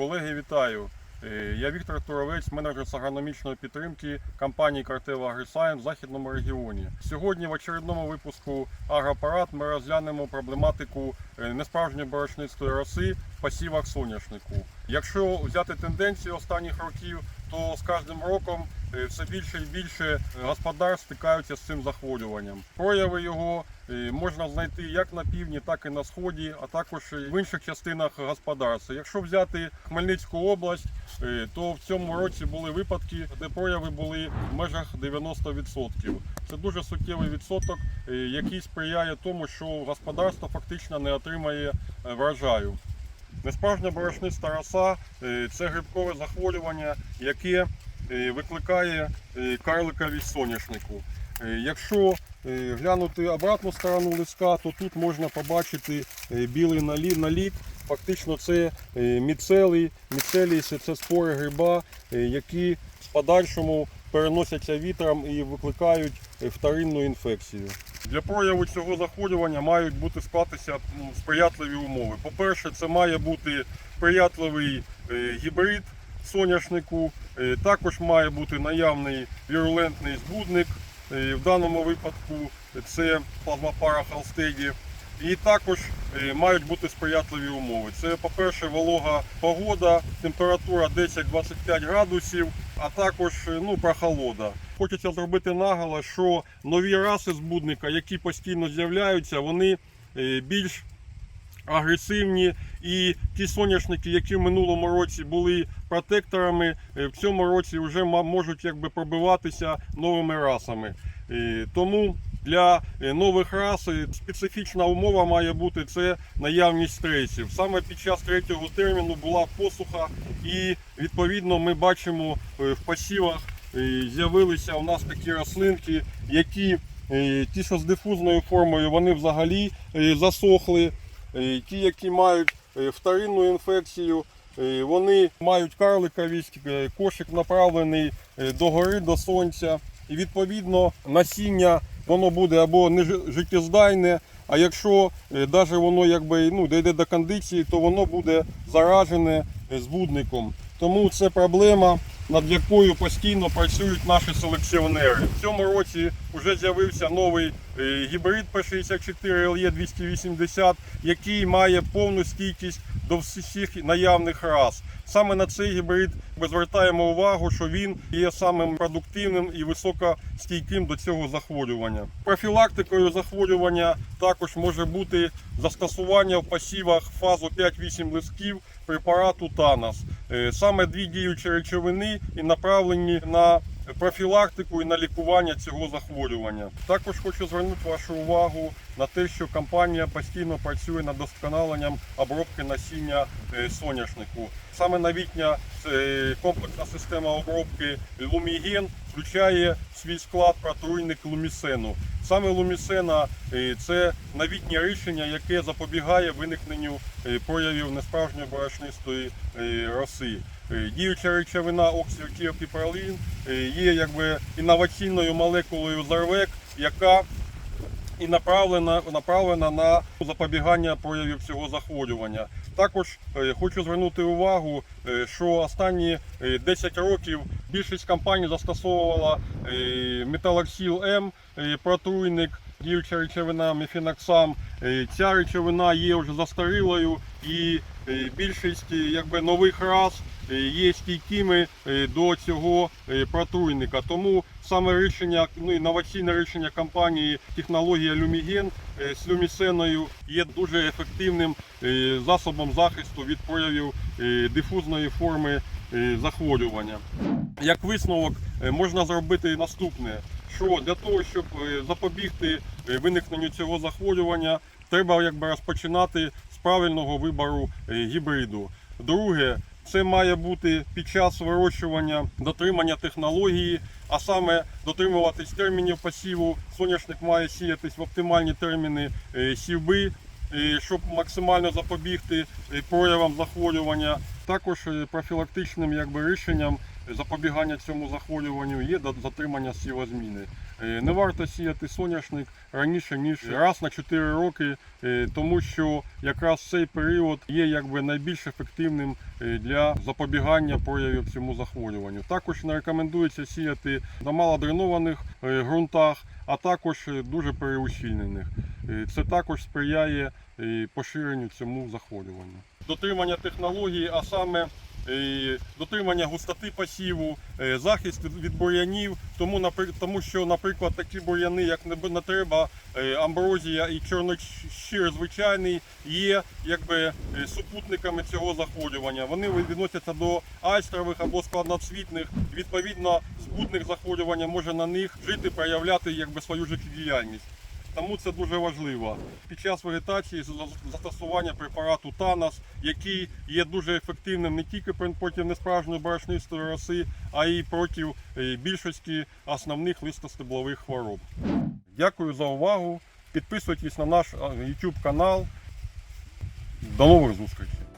Колеги, вітаю! Е, Я Віктор Туровець, менеджер з агрономічної підтримки компанії Картела Агрисайн в західному регіоні. Сьогодні в очередному випуску Агропарад ми розглянемо проблематику е, несправжньої борошнистої роси в посівах соняшнику. Якщо взяти тенденцію останніх років, то з кожним роком е, все більше і більше господарств стикаються з цим захворюванням. Прояви його можна знайти як на півдні, так і на сході, а також в інших частинах господарства. Якщо взяти Хмельницьку область, е, то в цьому році були випадки, де прояви були в межах 90%. Це дуже суттєвий відсоток, е, який сприяє тому, що господарство фактично не отримає е, врожаю. Несправжня борошниста роса е, це грибкове захворювання, яке е, викликає е, карликовість соняшнику. Е, Якщо е, глянути обратну сторону листка, то тут можна побачити е, білий наліт. Фактично це міцелій, міцелій це спори гриба, які в подальшому переносяться вітром і викликають вторинну інфекцію. Для прояву цього захворювання мають бути склатися м, сприятливі умови. По-перше, це має бути сприятливий гібрид соняшнику, також має бути наявний вірулентний збудник. В даному випадку це плазмопара холстеді. І також е, мають бути сприятливі умови. Це, по-перше, волога погода, температура 10-25 градусів, а також е, ну, прохолода. Хочеться зробити наголос, що нові раси збудника, які постійно з'являються, вони е, більш агресивні. І ті соняшники, які в минулому році були протекторами, е, в цьому році вже можуть якби пробиватися новими расами. Тому для е, нових рас е, специфічна умова має бути це наявність стресів. Саме під час третього терміну була посуха, і відповідно ми бачимо в посівах з'явилися у нас такі рослинки, які ті, що з дифузною формою, вони взагалі засохли. Е, Ті, які мають е, вторинну інфекцію, е, вони мають карликовість, кошик направлений е, догори до сонця. І відповідно насіння воно буде або не життєздайне, а якщо навіть воно якби ну, дійде до кондиції, то воно буде заражене збудником. Тому це проблема, над якою постійно працюють наші селекціонери. В цьому році вже з'явився новий е, гібрид P64 LE 280, який має повну стійкість до всіх наявних рас. Саме на цей гібрид ми звертаємо увагу, що він є самим продуктивним і високостійким до цього захворювання. Профілактикою захворювання також може бути застосування в посівах фазу 5-8 листків препарату Танос. Е, Саме дві діючі речовини і направлені на профілактику і на лікування цього захворювання. Також хочу звернути вашу увагу на те, що компанія постійно працює над досконаленням обробки насіння е, соняшнику. Саме новітня е, комплексна система обробки Луміген включає в свій склад протруйник лумісену. Саме лумісена е, це новітнє рішення, яке запобігає виникненню е, проявів несправжньої борошнистої е, роси. Діюча речовина оксиотіопіпролін е, є якби інноваційною молекулою ЗАРВЕК, яка і направлена, направлена на запобігання проявів цього захворювання. Також хочу звернути увагу, що останні е, 10 років більшість компаній застосовувала е, металоксил М, е, протруйник, діюча речовина мефіноксам. Е, Ця речовина є вже застарілою і більшість якби, нових рас е, є стійкими до цього протруйника. Тому саме рішення, ну інноваційне рішення компанії технологія Люміген з люмісеною є дуже ефективним засобом захисту від проявів дифузної форми захворювання. Як висновок е, можна зробити наступне: що для того, щоб е, запобігти е, виникненню цього захворювання, треба якби розпочинати з правильного вибору е, гібриду. Друге, це має бути під час вирощування дотримання технології, а саме дотримуватись термінів посіву. Соняшник має сіятись в оптимальні терміни е, сівби, е, щоб максимально запобігти е, проявам захворювання. Також е, профілактичним якби, рішенням запобігання цьому захворюванню є затримання сівозміни. Е, Не варто сіяти соняшник раніше ніж раз на 4 роки, е, тому що якраз цей період є якби найбільш ефективним е, для запобігання проявів цьому захворюванню. Також не рекомендується сіяти на малодренованих ґрунтах, а також дуже переущільнених. Це також сприяє поширенню цьому захворюванню. Дотримання технології, а саме дотримання густоти посіву, е, захист від- бур'янів, тому, тому що, наприклад, такі бур'яни, як не, треба, е, амброзія і чорнощир звичайний, є якби е, супутниками цього захворювання. Вони відносяться до айстрових або складноцвітних. Відповідно, збутник захворювання може на них жити, проявляти якби свою життєдіяльність. Тому це дуже важливо. Під час вегетації застосування препарату Танос, який є дуже ефективним не тільки проти несправжньої борошнистої роси, а й проти е, більшості основних листостеблових хвороб. Дякую за увагу. Підписуйтесь на наш YouTube канал. До нових зустрічей!